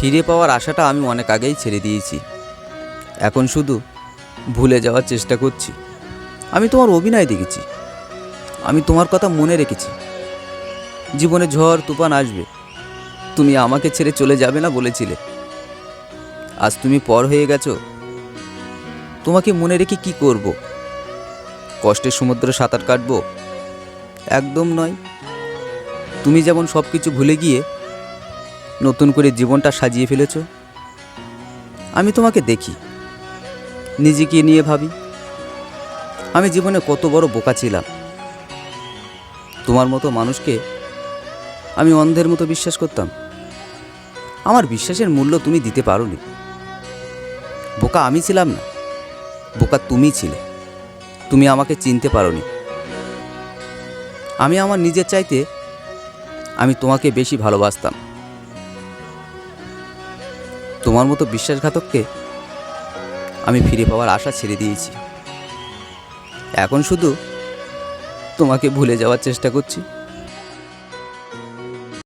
ফিরে পাওয়ার আশাটা আমি অনেক আগেই ছেড়ে দিয়েছি। এখন শুধু ভুলে যাওয়ার চেষ্টা করছি। আমি তোমার অভিনয় দেখেছি। আমি তোমার কথা মনে রেখেছি। জীবনে ঝড়, তুফান আসবে। তুমি আমাকে ছেড়ে চলে যাবে না বলেছিলে। আজ তুমি পর হয়ে গেছো। তোমাকে মনে রেখে কি করব? কষ্টের সমুদ্রে সাঁতার কাটবো? একদম নয়। তুমি যেমন সব কিছু ভুলে গিয়ে নতুন করে জীবনটা সাজিয়ে ফেলেছ? আমি তোমাকে দেখি। নিজেকে নিয়ে ভাবি। আমি জীবনে কত বড় বোকা ছিলাম। তোমার মতো মানুষকে আমি অন্ধের মতো বিশ্বাস করতাম। আমার বিশ্বাসের মূল্য তুমি দিতে পারোনি। বোকা আমি ছিলাম না। বোকা তুমি ছিলে। তুমি আমাকে চিনতে পারোনি। আমি আমার নিজের চাইতে আমি তোমাকে বেশি ভালোবাসতাম। তোমার মতো বিশ্বাসঘাতককে আমি ফিরে পাওয়ার আশা ছেড়ে দিয়েছি। এখন শুধু তোমাকে ভুলে যাওয়ার চেষ্টা করছি।